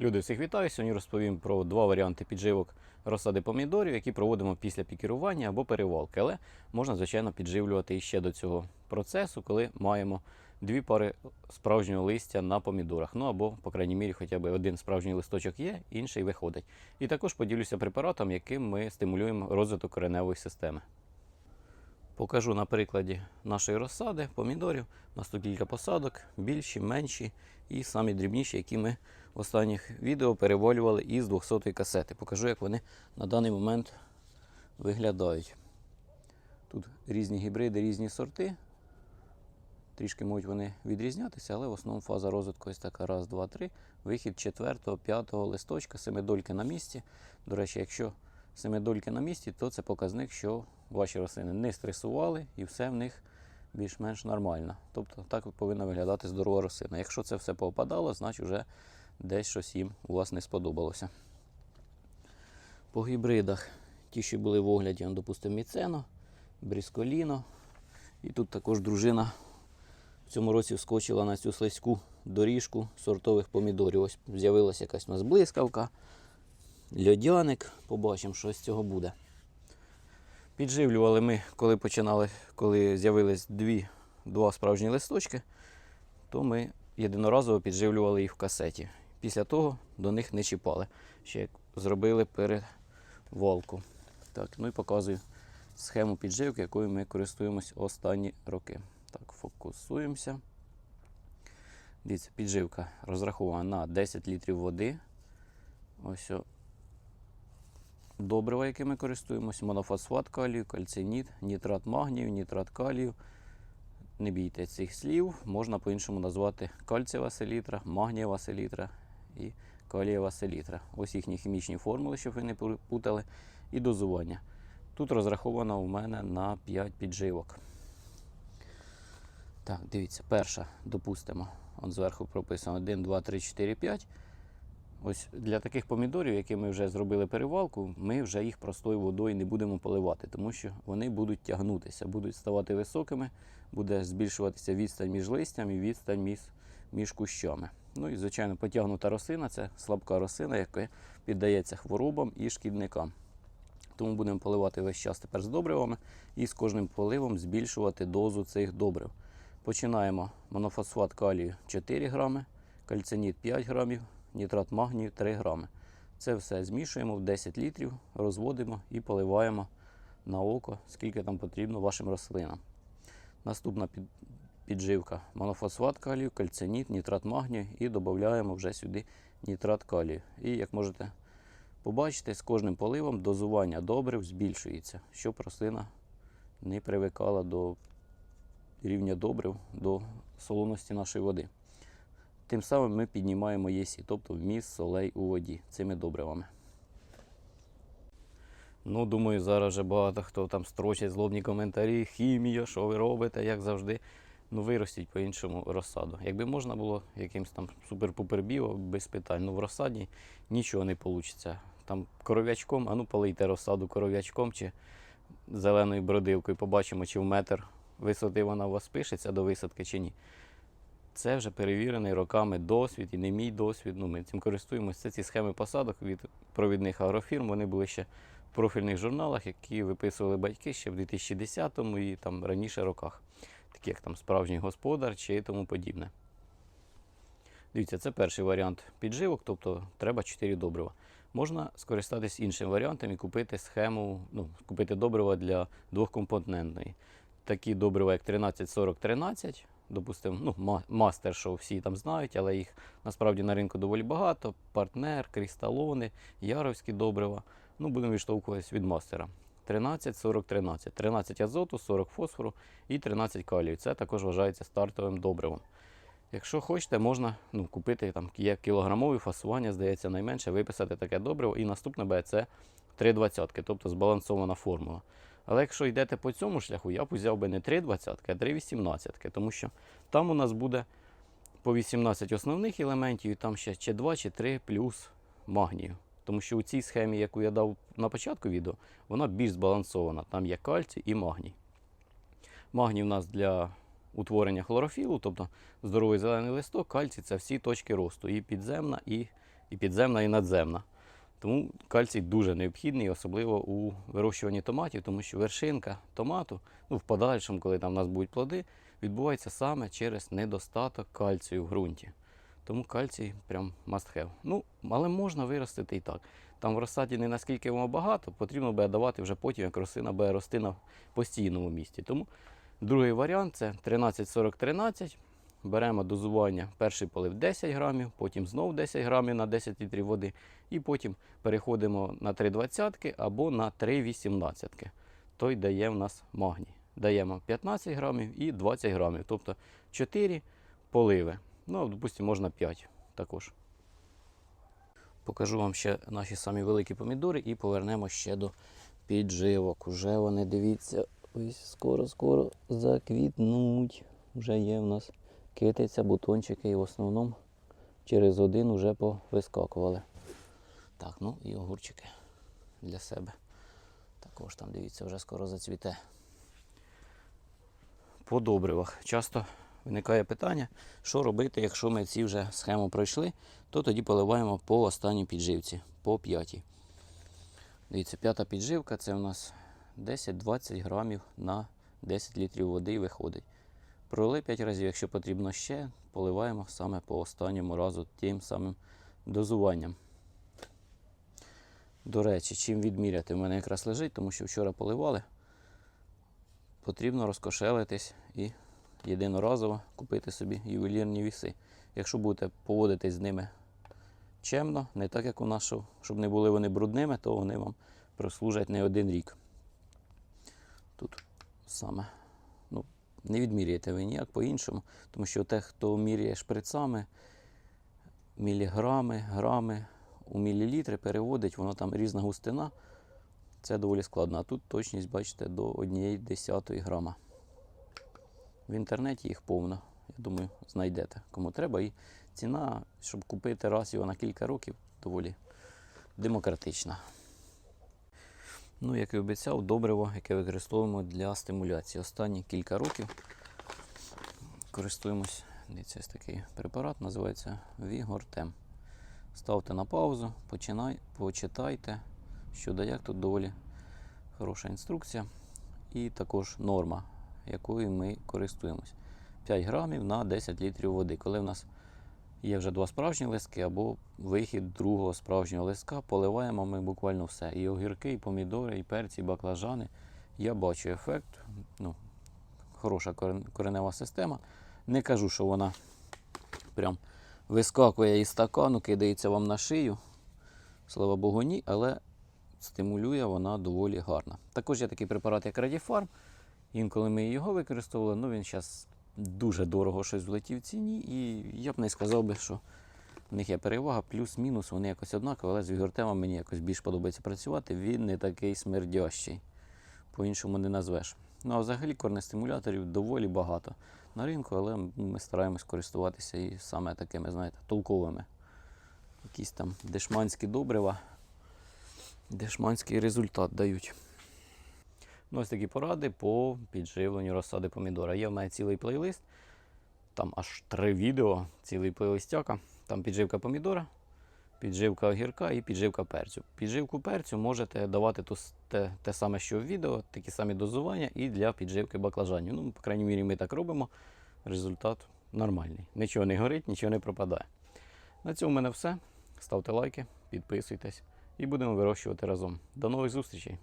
Люди, всіх вітаю. Сьогодні розповім про два варіанти підживок розсади помідорів, які проводимо після пікірування або перевалки. Але можна, звичайно, підживлювати і ще до цього процесу, коли маємо дві пари справжнього листя на помідорах. Ну або, по крайній мірі, хоча б один справжній листочок є, інший виходить. І також поділюся препаратом, яким ми стимулюємо розвиток кореневої системи. Покажу на прикладі нашої розсади помідорів. У нас тут кілька посадок, більші, менші і самі дрібніші, які ми останніх відео перевалювали із 200 касети. Покажу, як вони на даний момент виглядають. Тут різні гібриди, різні сорти. Трішки можуть вони відрізнятися, але в основному фаза розвитку ось така. Раз, два, три. Вихід четвертого, п'ятого листочка, семидольки на місці. До речі, якщо семидольки на місці, то це показник, що ваші рослини не стресували і все в них більш-менш нормально. Тобто так повинна виглядати здорова рослина. Якщо це все повпадало, значить вже десь щось їм у вас не сподобалося. По гібридах ті, що були в огляді, допустимо, міцено, брісколіно. І тут також дружина в цьому році вскочила на цю слизьку доріжку сортових помідорів. Ось з'явилася якась у нас блискавка, льодяник. Побачимо, що з цього буде. Підживлювали ми, коли починали, коли з'явились два справжні листочки, то ми єдиноразово підживлювали їх в касеті. Після того до них не чіпали. Ще як зробили перевалку. Так, ну і показую схему підживки, якою ми користуємось останні роки. Так, фокусуємося. Дивіться, підживка розрахована на 10 літрів води. Ось о, добрива, якими користуємось, монофосфат калію, кальциніт, нітрат магнію, нітрат калію. Не бійте цих слів, можна по-іншому назвати кальцієва селітра, магнієва селітра і калієва селітра. Ось їхні хімічні формули, щоб ви не путали, і дозування. Тут розраховано у мене на 5 підживок. Так, дивіться, перша, допустимо, он зверху прописано 1, 2, 3, 4, 5. Ось для таких помідорів, які ми вже зробили перевалку, ми вже їх простою водою не будемо поливати, тому що вони будуть тягнутися, будуть ставати високими, буде збільшуватися відстань між листям і відстань між, між кущами. Ну і, звичайно, потягнута рослина це слабка рослина, яка піддається хворобам і шкідникам. Тому будемо поливати весь час тепер з добривами і з кожним поливом збільшувати дозу цих добрив. Починаємо монофосфат калію 4 грами, кальциніт 5 грамів, нітрат магнію 3 грами. Це все змішуємо в 10 літрів, розводимо і поливаємо на око, скільки там потрібно вашим рослинам. Наступна підживка монофосфат калію, кальциніт, нітрат магнію і додаємо вже сюди нітрат калію. І як можете побачити, з кожним поливом дозування добрив збільшується, щоб рослина не привикала до рівня добрив, до солоності нашої води. Тим самим ми піднімаємо ЄСІ, тобто вміст солей у воді цими добривами. Ну, думаю, зараз вже багато хто там строчить злобні коментарі, хімія, що ви робите, як завжди. Ну, виростіть по-іншому розсаду. Якби можна було якимось там супер-пупер біо, без питань. Ну в розсаді нічого не вийде. Там коров'ячком, а ну полийте розсаду коров'ячком чи зеленою бродилкою, побачимо, чи в метр висоти вона у вас пишеться до висадки чи ні. Це вже перевірений роками досвід і не мій досвід. Ну, ми цим користуємося. Це ці схеми посадок від провідних агрофірм. Вони були ще в профільних журналах, які виписували батьки ще в 2010 і там раніше роках, такі як там справжній господар чи тому подібне. Дивіться, це перший варіант підживок, тобто треба 4 добрива. Можна скористатись іншим варіантом і купити схему, ну, купити добрива для двохкомпонентної. Такі добрива, як 13-40-13, допустимо, ну, мастер, що всі там знають, але їх насправді на ринку доволі багато. Партнер, крісталони, яровські добрива. Ну, будемо відштовхуватись від мастера. 13, 40, 13. 13 азоту, 40 фосфору і 13 калію. Це також вважається стартовим добривом. Якщо хочете, можна ну, купити там кілограмові фасування, здається, найменше виписати таке добриво. І наступне буде це 3,20, тобто збалансована формула. Але якщо йдете по цьому шляху, я б взяв би не 3,20, а 3,18, тому що там у нас буде по 18 основних елементів, і там ще чи 2 чи 3 плюс магнію. Тому що у цій схемі, яку я дав на початку відео, вона більш збалансована. Там є кальцій і магній. Магній у нас для утворення хлорофілу, тобто здоровий зелений листок, кальцій це всі точки росту, і підземна, і і підземна, і надземна. Тому кальцій дуже необхідний, особливо у вирощуванні томатів, тому що вершинка томату, ну, в подальшому, коли там у нас будуть плоди, відбувається саме через недостаток кальцію в ґрунті. Тому кальцій прям must have. Ну, але можна виростити і так. Там в розсаді не наскільки воно багато, потрібно буде давати вже потім, як рослина буде рости на постійному місці. Тому другий варіант це 13-40-13. Беремо дозування, перший полив 10 грамів, потім знову 10 грамів на 10 літрів води, і потім переходимо на 3,20 або на 3,18. Той дає в нас магній. Даємо 15 грамів і 20 грамів, тобто 4 поливи. Ну, допустимо, можна 5 також. Покажу вам ще наші самі великі помідори і повернемо ще до підживок. Уже вони, дивіться, ось скоро-скоро заквітнуть. Вже є в нас китиця, бутончики і в основному через один вже повискакували. Так, ну і огурчики для себе. Також там, дивіться, вже скоро зацвіте. По добривах. Часто виникає питання, що робити, якщо ми ці вже схему пройшли, то тоді поливаємо по останній підживці, по п'ятій. Дивіться, п'ята підживка це у нас 10-20 грамів на 10 літрів води виходить. Пролили 5 разів, якщо потрібно ще, поливаємо саме по останньому разу тим самим дозуванням. До речі, чим відміряти? В мене якраз лежить, тому що вчора поливали. Потрібно розкошелитись і єдиноразово купити собі ювелірні віси. Якщо будете поводитись з ними чемно, не так як у нас, щоб не були вони брудними, то вони вам прослужать не один рік. Тут саме ну, не відміряєте ви ніяк по-іншому, тому що те, хто міряє шприцами, міліграми, грами у мілілітри переводить, воно там різна густина. Це доволі складно. А тут точність, бачите, до 1 десятої грама. В інтернеті їх повно. Я думаю, знайдете кому треба. І ціна, щоб купити раз його на кілька років, доволі демократична. Ну, як і обіцяв, добриво, яке використовуємо для стимуляції. Останні кілька років користуємось. Дивіться, такий препарат, називається Вігортем. Ставте на паузу, починай, почитайте, що да як тут доволі хороша інструкція. І також норма, якою ми користуємось. 5 грамів на 10 літрів води. Коли в нас є вже два справжні листки або вихід другого справжнього листка, поливаємо ми буквально все. І огірки, і помідори, і перці, і баклажани. Я бачу ефект. Ну, хороша коренева система. Не кажу, що вона прям вискакує із стакану, кидається вам на шию. Слава Богу, ні, але стимулює вона доволі гарно. Також є такий препарат, як Радіфарм. Інколи ми його використовували, ну він зараз дуже дорого щось влетів в ціні, і я б не сказав би, що в них є перевага, плюс-мінус, вони якось однакові, але з вігортемом мені якось більш подобається працювати. Він не такий смердящий, по-іншому не назвеш. Ну а взагалі корнестимуляторів доволі багато на ринку, але ми стараємось користуватися і саме такими, знаєте, толковими. Якісь там дешманські добрива, дешманський результат дають. Ну, ось такі поради по підживленню розсади помідора. Є в мене цілий плейлист, там аж три відео, цілий плейлистяка. Там підживка помідора, підживка огірка і підживка перцю. Підживку перцю можете давати ту, те, те саме, що в відео, такі самі дозування і для підживки баклажанів. Ну, по крайній мірі, ми так робимо. Результат нормальний. Нічого не горить, нічого не пропадає. На цьому в мене все. Ставте лайки, підписуйтесь і будемо вирощувати разом. До нових зустрічей!